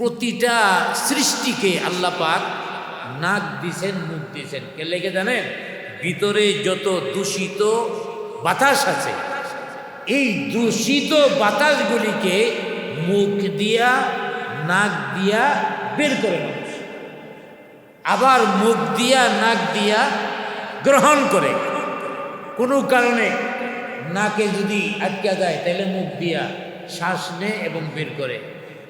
প্রতিটা সৃষ্টিকে আল্লাহ পাক নাক দিছেন, মুখ দিছেন। কে লেগে জানেন? ভিতরে যত দূষিত বাতাস আছে, এই দূষিত বাতাসগুলিকে মুখ দিয়া, নাক দিয়া বের করে মানুষ আবার মুখ দিয়া, নাক দিয়া গ্রহণ করে। কোনো কারণে নাকে যদি আটকা যায়, তাহলে মুখ দিয়া শ্বাস নেয় এবং বের করে।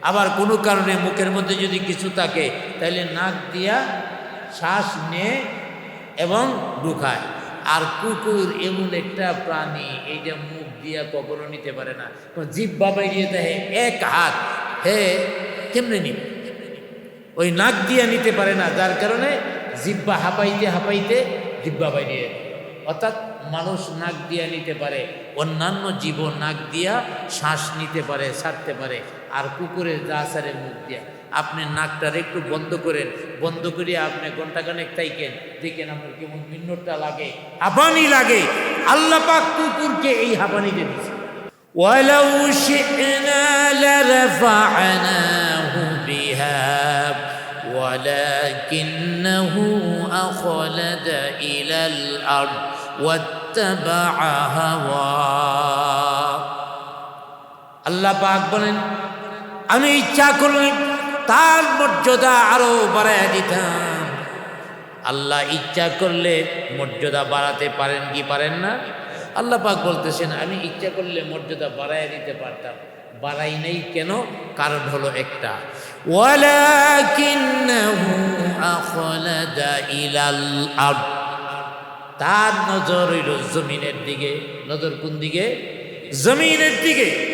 আবার কোনো কারণে মুখের মধ্যে যদি কিছু থাকে তাহলে নাক দিয়া শ্বাস নেয় এবং ঢুকায়। আর কুকুর এমন একটা প্রাণী, এই যে মুখ দিয়া কখনো নিতে পারে না। জিভ বাবাই দিয়ে দেয় এক হাত, হে, কেমনে নিবে? ওই নাক দিয়া নিতে পারে না, যার কারণে জিব্বা হাঁপাইতে হাঁপাইতে জিব্বা বাইরে অর্থাৎ মানুষ নাক দিয়া নিতে পারে, অন্যান্য জীব নাক দিয়া শ্বাস নিতে পারে, ছাড়তে পারে। আর কুকুরের যা সারে মুখ দিয়া আপনি নাকটার একটু বন্ধ করেন বন্ধ করিয়ে আপনি ঘন্টাখানেক তাইকেন দেখেন আপনার কেমন মিন্নটা লাগে হাঁপানি লাগে আল্লাহ পাক কুকুরকে এই হাঁপানিতে দিচ্ছে ولو شئنا لرفعناه بها ولكنه أخلد إلى الأرض واتبع هواه আল্লাহ পাক বলেন আমি ইচ্ছা করলে তার মর্যাদা আরও বাড়াইয়া দিতাম। আল্লাহ ইচ্ছা করলে মর্যাদা বাড়াতে পারেন কি পারেন না? আল্লাহ পাক বলতেছেন, আমি ইচ্ছা করলে মর্যাদা বাড়াইয়া দিতে পারতাম। বাড়াই নাই কেন? কারণ হলো একটা। তার নজর জমিনের দিকে। নজর কোন দিকে? জমিনের দিকে।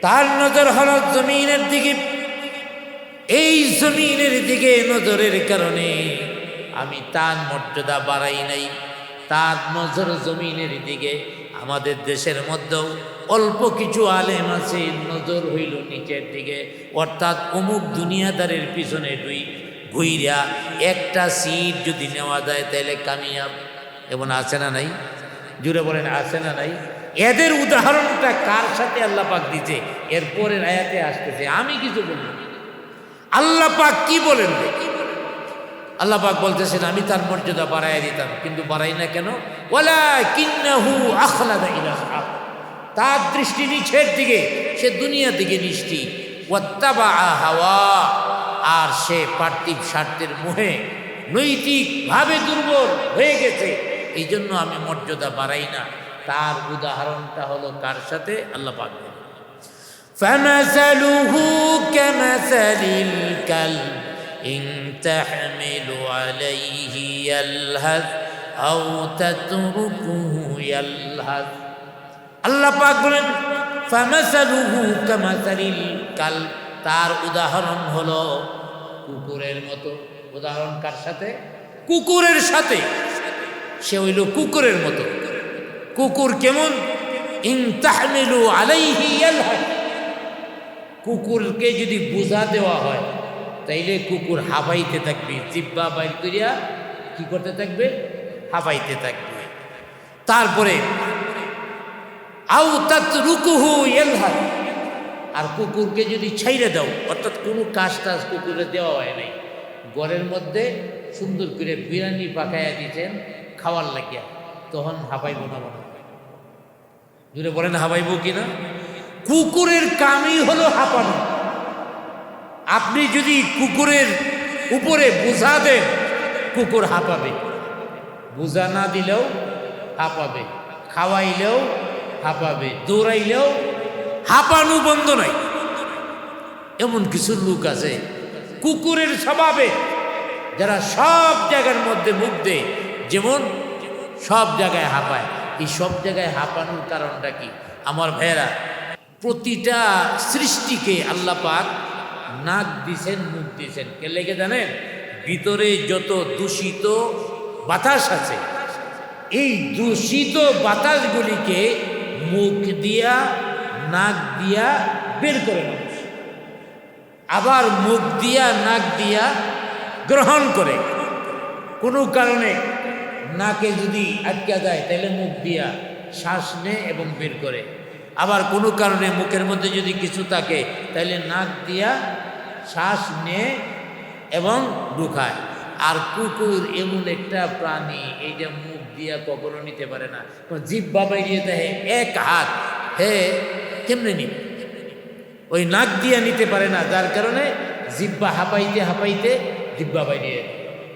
তার নজর হল জমিনের দিকে। এই জমিনের দিকে নজরের কারণে আমি তার মর্যাদা বাড়াই নাই। তার নজর জমিনের দিকে। আমাদের দেশের মধ্যেও অল্প কিছু আলেম আছে, নজর হইল নিচের দিকে। অর্থাৎ অমুক দুনিয়াদারের পিছনে দুই ঘুইরা একটা সিট যদি নেওয়া যায় তাহলে কামিয়াব। এমন আছে না নাই? জুড়ে বলেন, আছে না নাই? এদের উদাহরণটা কার সাথে আল্লাহ পাক এরপরের আয়াতে আসতেছে। আমি কিছু বলব না। আল্লাহ পাক কি বলেন? আল্লাহ পাক বলতেছেন, আমি তার মর্যাদা বাড়াই দিতাম, কিন্তু বাড়াই না কেন? ওলা কিন্নাহু আখলাদা ইলা আরদ। তার দৃষ্টি নিচের দিকে, সে দুনিয়া দিকে দৃষ্টি ওয়াত্তাবা হাওয়া। আর সে পার্থিব স্বার্থের মোহে নৈতিকভাবে দুর্বল হয়ে গেছে। এই জন্য আমি মর্যাদা বাড়াই না। তার উদাহরণটা হলো কার সাথে আল্লাহ পাক বলেন। فمثله كمثل الكلب إن تحمل عليه يلهث أو تتركه يلهث আল্লাহ পাক বলেন ফামাসালুহু কামাসালিল কাল তার উদাহরণ হলো কুকুরের মতো উদাহরণ কার সাথে কুকুরের সাথে সে হইল কুকুরের মতো কুকুর কেমন? ইন তাহমিলু আলাইহি কুকুরকে যদি বোঝা দেওয়া হয়, তাইলে কুকুর হাবাইতে থাকবে, জিব্বা বাইর করিয়া কি করতে থাকবে? হাবাইতে থাকবে। তারপরে আউ তাত রুকুহু আর কুকুরকে যদি ছাইরে দাও, অর্থাৎ কোনো কাজ টাজ কুকুরে দেওয়া হয় নাই, ঘরের মধ্যে সুন্দর করে বিরিয়ানি পাকাইয়া দিয়েছেন খাওয়ার লাগিয়া, তখন হাবাইব না জুড়ে বলেন হাবাইব কিনা? কুকুরের কামই হলো হাঁপানো। আপনি যদি কুকুরের উপরে বোঝা দেন, কুকুর হাঁপাবে। বোঝা না দিলেও হাঁপাবে। খাওয়াইলেও হাঁপাবে। দৌড়াইলেও হাঁপানো বন্ধ নাই। এমন কিছু লোক আছে, কুকুরের স্বভাবে যারা সব জায়গার মধ্যে মুখ দেয়, যেমন সব জায়গায় হাঁপায়। এই সব জায়গায় হাঁপানোর কারণটা কি? আমার ভাইয়েরা, প্রতিটা সৃষ্টিকে আল্লাহ পাক নাক দিছেন, মুখ দিছেন। কে লেগে জানেন? ভিতরে যত দূষিত বাতাস আছে, এই দূষিত বাতাসগুলিকে মুখ দিয়া, নাক দিয়া বের করে আবার মুখ দিয়া, নাক দিয়া গ্রহণ করে। কোনো কারণে নাকে যদি আটকা যায়, তাহলে মুখ দিয়া শ্বাস নেয় এবং বের করে। আবার কোনো কারণে মুখের মধ্যে যদি কিছু থাকে, তাহলে নাক দিয়া শ্বাস নেয় এবং ঢুকায়। আর কুকুর এমন একটা প্রাণী এইটা মুখ দিয়া কখনো নিতে পারে না। জিব্বা বাইরিয়ে দেয় এক হাত, হে কেমনে নিবে? ওই নাক দিয়া নিতে পারে না, যার কারণে জিব্বা হাঁপাইতে হাঁপাইতে জিব্বা বাইরিয়ে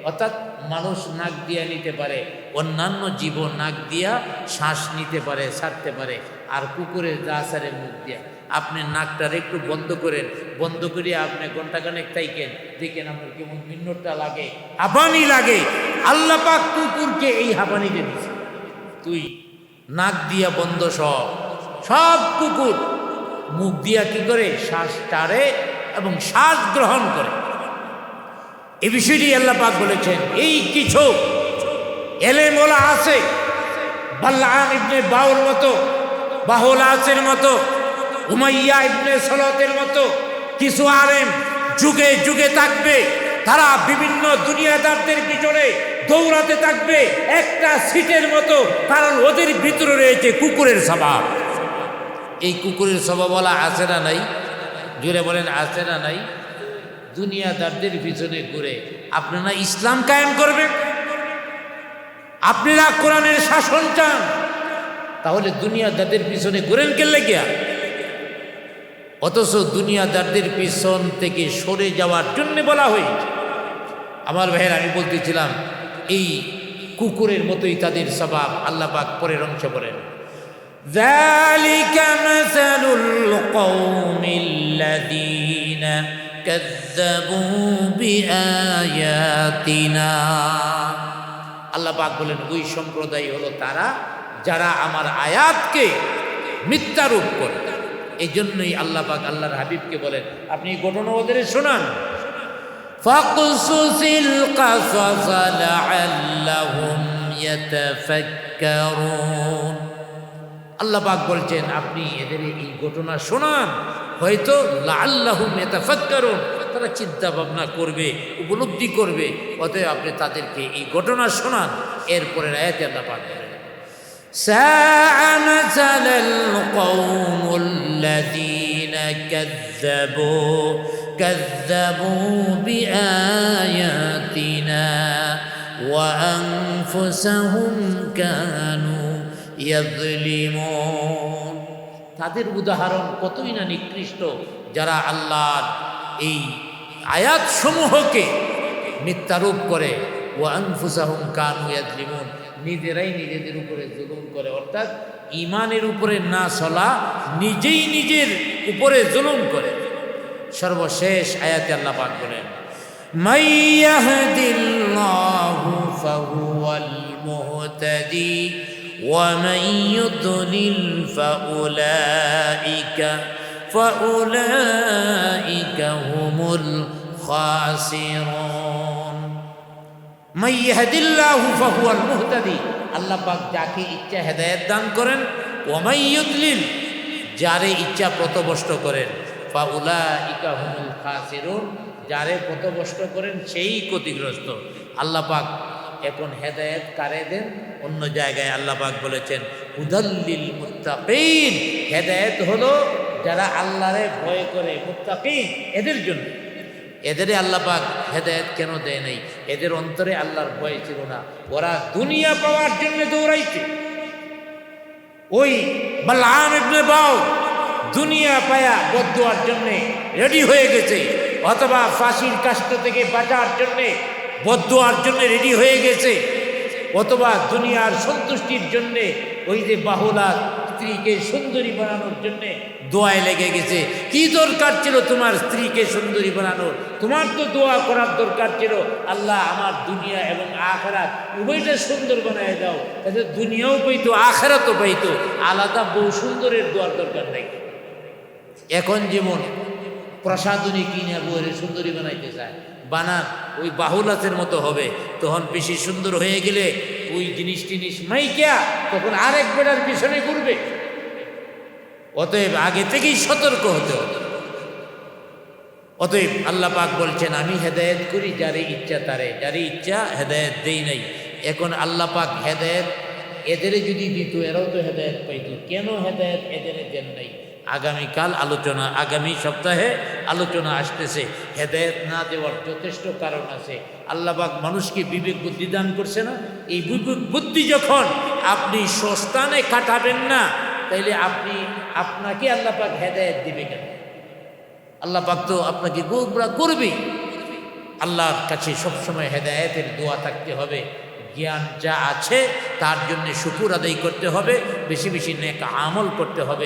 অর্থাৎ মানুষ নাক দিয়া নিতে পারে, অন্যান্য জীব নাক দিয়া শ্বাস নিতে পারে, ছাড়তে পারে, আর কুকুরের যা সারে মুখ দিয়া। আপনি নাকটার একটু বন্ধ করেন, বন্ধ করিয়া আপনি ঘন্টাখানেক তাইকেন দেখেন আপনার কেমন মিন্নটা লাগে, হাঁপানি লাগে। আল্লাহ পাক কুকুরকে এই হাঁপানিতে দিছে তুই নাক দিয়া বন্ধ সব সব কুকুর মুখ দিয়া কি করে? শ্বাস টারে এবং শ্বাস গ্রহণ করে। এই বিষয়টি আল্লাহ পাক বলেছেন। এই কিছু এলেমোলা আছে বাল্লাম ইবনে বাউর মতো, বাহুল আসের মতো, উমাইয়া ইবনে সলতের মতো কিছু আলেম যুগে যুগে থাকবে, তারা বিভিন্ন দুনিয়াদারদের পিছনে দৌড়াতে থাকবে, একটা সিটের মতো, কারণ ওদের ভিতরে রয়েছে কুকুরের স্বভাব। এই কুকুরের স্বভাবলা আছে না নাই? জুড়ে বলেন, আছে না নাই? দুনিয়াদারদের পিছনে ঘুরে আপনারা ইসলাম কায়েম করবেন আপনারা কোরআনের শাসন চান তাহলে দুনিয়াদারদের পিছনে ঘুরেন কেলে গিয়া অথচ দুনিয়াদারদের পিছন থেকে সরে যাওয়ার জন্য বলা হয়েছে আমার ভাইয়ের আমি বলতেছিলাম এই কুকুরের মতোই তাদের স্বভাব আল্লাহ পাক পরের অংশ বলেন ذلك مثل القوم الذين كذبوا بآياتنا আল্লাহ পাক বলেন ওই সম্প্রদায় হলো তারা যারা আমার আয়াতকে মিথ্যারূপ করে এই জন্যই আল্লাহ পাক আল্লাহর হাবিবকে বলেন আপনি এই ঘটনা ওদের শোনান فاقصص القصص لعلهم يتفكرون আল্লাহ পাক বলছেন আপনি এদের এই ঘটনা শোনান হয়তো লাল্লাহুম ইয়াতাফাক্কারুন তারা চিন্তা ভাবনা করবে উপলব্ধি করবে অতএব আপনি তাদেরকে এই ঘটনা শোনান এরপরে আয়াতে আল্লাহ পাক বলেন ساء مثل القوم الذين كذبوا كذبوا بآياتنا وأنفسهم كانوا ইয়াজলিমুন তাদের উদাহরণ কতই না নিকৃষ্ট যারা আল্লাহর এই আয়াতসমূহকে মিথ্যারূপ করে। ও আনফুসাহুম কানু ইয়াজলিমুন নিজেরাই নিজেদের উপরে জুলুম করে। অর্থাৎ ইমানের উপরে না চলা, নিজেই নিজের উপরে জুলুম করে। সর্বশেষ আয়াতে আল্লাহ পাক বলেন মাইয়াহদিল্লাহু ফাহুয়াল মুহতাদি ومن يضلل فأولئك فأولئك هم الخاسرون من يهد الله فهو المهتدي আল্লাহ পাক যাকে ইচ্ছা হেদায়েত দান করেন ওমাই ইউদলিল যারে ইচ্ছা পথভ্রষ্ট করেন ফাউলাইকা হুমুল খাসিরুন যারে পথভ্রষ্ট করেন সেই ক্ষতিগ্রস্ত আল্লাহ পাক এখন হেদায়েত কারে দেন অন্য জায়গায় আল্লাহ পাক বলেছেন হুদাল্লিল মুত্তাকিন। হেদায়েত হলো যারা আল্লাহরে ভয় করে, মুত্তাকিন, এদের জন্য। এদেরই আল্লাহ পাক হেদায়েত কেন দেয় নাই? এদের অন্তরে আল্লাহর ভয় ছিল না। ওরা দুনিয়া পাওয়ার জন্য দৌড়াইছে। ওই বাল্লাম ইবনে বাউ দুনিয়া পায়া বদুয়ার জন্যে রেডি হয়ে গেছে, অথবা ফাঁসির কাষ্ট থেকে বাঁচার জন্যে বদুয়ার জন্য রেডি হয়ে গেছে। অথবা দুনিয়ার সন্তুষ্টির জন্যে ওই যে বাহুলা স্ত্রীকে সুন্দরী বানানোর জন্যে দোয়ায় লেগে গেছে। কি দরকার ছিল তোমার স্ত্রীকে সুন্দরী বানানোর? তোমার তো দোয়া করার দরকার ছিল, আল্লাহ আমার দুনিয়া এবং আখরাত উভয়টা সুন্দর বানায় দাও। তাতে দুনিয়াও পাইতো, আখরাতও পাইতো। আলাদা বউ সুন্দরের দোয়ার দরকার নাই। এখন যেমন প্রসাদনী কিনে বউয়ের সুন্দরী বানাইতে চায় বানান ওই বাহুলাতের মতো হবে। তখন বেশি সুন্দর হয়ে গেলে ওই জিনিস টিনিস মাইকিয়া তখন আরেক বেটার পিছনে ঘুরবে। অতএব আগে থেকেই সতর্ক হতে হবে। অতএব আল্লাহ পাক বলছেন, আমি হেদায়েত করি যারে ইচ্ছা তারে যারে ইচ্ছা হেদায়েত দেই নাই। এখন আল্লাহ পাক হেদায়েত এদের যদি দিত, এরাও তো হেদায়েত পাইত। কেন হেদায়েত এদের দেন নাই? আগামীকাল আলোচনা, আগামী সপ্তাহে আলোচনা আসতেছে। হেদায়েত না দেওয়ার যথেষ্ট কারণ আছে। আল্লাহবাক মানুষকে বিবেক বুদ্ধি দান করছে না। এই বিবেক বুদ্ধি যখন আপনি সস্তানে কাটাবেন না, তাইলে আপনি, আপনাকে আল্লাপাক হেদায়েত দিবে কেন? আল্লাহ পাক তো আপনাকে গোবরা করবেই আল্লাহর কাছে সবসময় হেদায়েতের দোয়া থাকতে হবে। জ্ঞান যা আছে, তার জন্য শুকুর আদায় করতে হবে। বেশি বেশি নেক আমল করতে হবে।